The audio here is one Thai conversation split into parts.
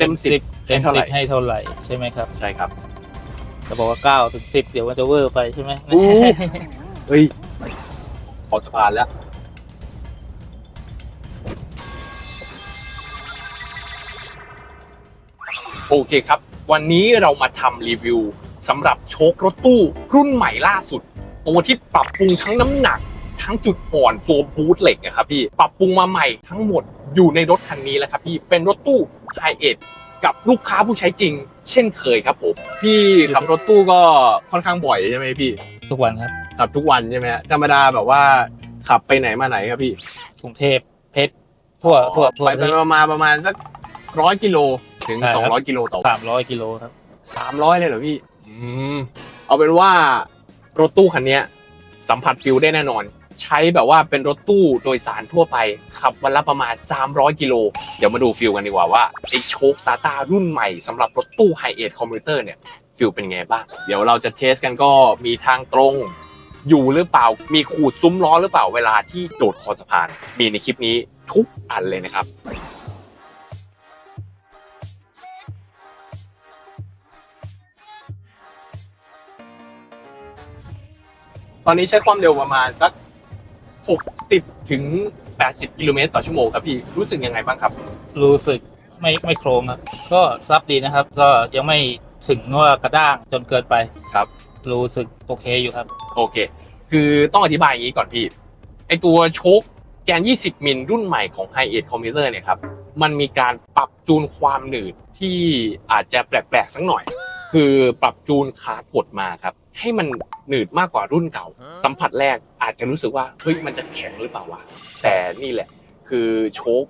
เต็มสิบเต็มให้เท่าไหสิร่บให้เท่าไหร่ใช่ไหมครับใช่ครับ จะบอกว่าเก้าถึงสิบเดี๋ยวมันจะเวอร์ไปใช่ไหมอู้เฮ้ยขอสะพานแล้วโอเคครับ วันนี้เรามาทำรีวิวสำหรับโชครถตู้รุ่นใหม่ล่าสุด ตัวที่ปรับปรุงทั้งน้ำหนัก ทั้งจุดอ่อนตัวบูทเหล็กนะครับพี่ ปรับปรุงมาใหม่ทั้งหมดอยู่ในรถคันนี้แล้วครับพี่ เป็นรถตู้ ไฮเอ d กับลูกค้าผู้ใช้จริง เช่นเคยครับผม พี่ขับรถตู้ก็ค่อนข้างบ่อยใช่ไหมพี่ ทุกวันครับ ขับทุกวันใช่ไหมฮะธรรมดาแบบว่าขับไปไหนมาไหนครับพี่กรุงเทพเพชรทั่วทั่วทั่วไปไปประมาณประมาณสักร้อยกิโลถึงใช่สองคร้รัอยกิโลต่อสามร้อยกิโลครับสามร้อยเลยเหรอพี่ อืมเอาเป็นว่ารถตู้คันเนี้ย สัมผัสฟิลได้แน่นอน ใช้แบบว่าเป็นรถตู้โดยสารทั่วไป ขับวันละประมาณ 300 กิโล เดี๋ยวมาดูฟิลกันดีกว่าว่าไอ้โชคตาตารุ่นใหม่สำหรับรถตู้ไฮเอ d คอมพิวเตอร์เนี่ยฟิลเป็นไงบ้าง เดี๋ยวเราจะเทสกันก็มีทางตรงอยู่หรือเปล่า มีขูดซุ้มล้อหรือเปล่าเวลาที่โดดคอสะพาน มีในคลิปนี้ทุกอันเลยนะครับตอนนี้ใช้ความเร็วประมาณสัก 60ถึง80 กิโลเมตรต่อชั่วโมงครับพี่รู้สึกยังไงบ้างครับ รู้สึกไม่ไม่โครงครับ ก็ซับดีนะครับ ก็ยังไม่ถึงว่ากระด้างจนเกินไปครับ รู้สึกโอเคอยู่ครับ โอเค คือต้องอธิบายอย่างนี้ก่อนพี่ ไอตัวโชคแกน 20 มิลรุ่นใหม่ของ High End Commuter เนี่ยครับ มันมีการปรับจูนความหนืดที่อาจจะแปลกๆสักหน่อย คือปรับจูนขากดมาครับ ให้มันหนืดมากกว่ารุ่นเก่า สัมผัสแรก อาจจะรู้สึกว่าเฮ้ยมันจะแข็งหรือเปล่าวะแต่นี่แหละ คือโชค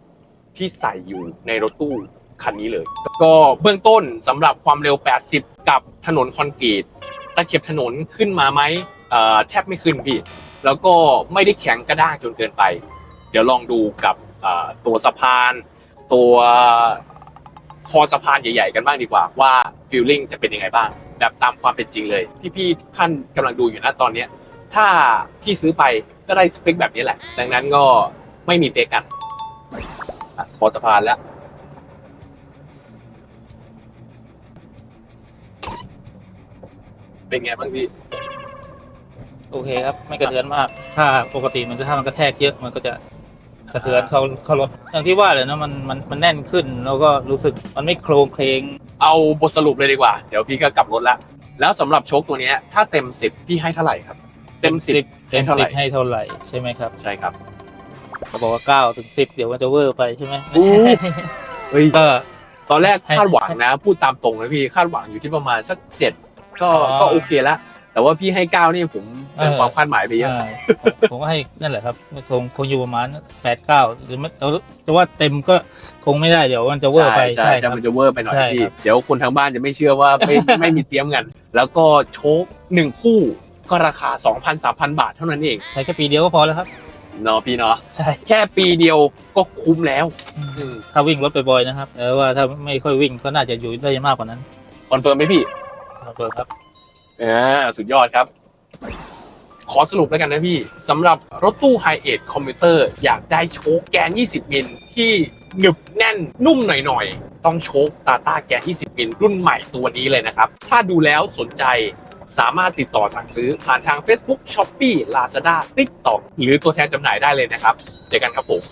ที่ใส่อยู่ในรถตู้คันนี้เลย ก็เบื้องต้นสำหรับความเร็ว 80 กับถนนคอนกรีตตะเข็บถนนขึ้นมาไหมเออแทบไม่ขึ้นพี่แล้วก็ไม่ได้แข็งกระด้างจนเกินไป เดี๋ยวลองดูกับตัวสะพาน ตัวคอสะพานใหญ่ๆกันบ้างดีกว่าว่าฟิลลิ่งจะเป็นยังไงบ้าง แบบตามความเป็นจริงเลย พี่ๆท่านกำลังดูอยู่นะตอนนี้ ถ้าพี่ซื้อไปก็ได้สเปคแบบนี้แหละ ดังนั้นก็ไม่มีเฟกกันอะคอสะพานแล้ว เป็นไงบ้างพี่ โอเคครับ ไม่กระเทือนมาก ถ้าปกติมันจะถ้ามันกระแทกเยอะมันก็จะสะเทือนเข้าเข้ารถอย่างที่ว่าเลยนะมันมันมันแน่นขึ้นแล้วก็รู้สึกมันไม่โครงเพลงเอาบทสรุปเลยดีกว่า เดี๋ยวพี่ก็กลับรถแล้วแล้วสำหรับโชคตัวเนี้ยถ้าเต็มสิบพี่ให้เท่าไหร่ครับ เต็มสิบเต็มให้เท่าไหสิร่บให้เท่าไหร่ใช่ไหมครับใช่ครับ เขาบอกว่าเก้าถึงสิบเดี๋ยวมันจะเวอร์ไปใช่ไหมอู้ เฮ้ย ก็ ตอนแรกให้คาดหวังนะ พูดตามตรงนะพี่คาดหวังอยู่ที่ประมาณสักเจ็ดก็อ๋อ ก็โอเคแล้วแต่ว่าพี่ให้เก้านี่ผมเป็นเออความคาดหมายไปเยอะ อ่าผมผมก็ให้นั่นแหละครับคงคงอยู่ประมาณแปดเก้าหรือไม่เอาแต่ว่าเต็มก็คงไม่ได้เดี๋ยวมันจะเวอร์ไปใช่คใช่รับ มันจะเวอร์ไปหน่อยใช่พี่ ครับ เดี๋ยวคนทางบ้านจะไม่เชื่อว่าไม่ ไม่มีเตรียมกัน แล้วก็โชคหนึ่งคู่ ก็ราคา 2,000 3,000 บาทเท่านั้นเอง ใช้แค่ปีเดียวก็พอแล้วครับ เนาะพี่เนาะใช่ แค่ปีเดียวก็คุ้มแล้วอืมถ้าวิ่งรถบ่อยๆนะครับแต่ว่าถ้าไม่ค่อยวิ่งก็น่าจะอยู่ได้มากกว่านั้นคอนเฟิร์มไหมพี่ครับเปิดครับอ่าสุดยอดครับ ขอสรุปแล้วกันนะพี่สำหรับรถตู้ไฮเอ d คอมพิวเตอร์อยากได้โชคแกน 20 มิลที่หนึบแน่นนุ่มหน่อยๆ ต้องโชคตาต้าแกน 20 มิลรุ่นใหม่ตัวนี้เลยนะครับ ถ้าดูแล้วสนใจ สามารถติดต่อสั่งซื้อผ่านทาง Facebook, Shopee, Lazada, TikTok หรือตัวแทนจำหน่ายได้เลยนะครับ เจอกันครับผม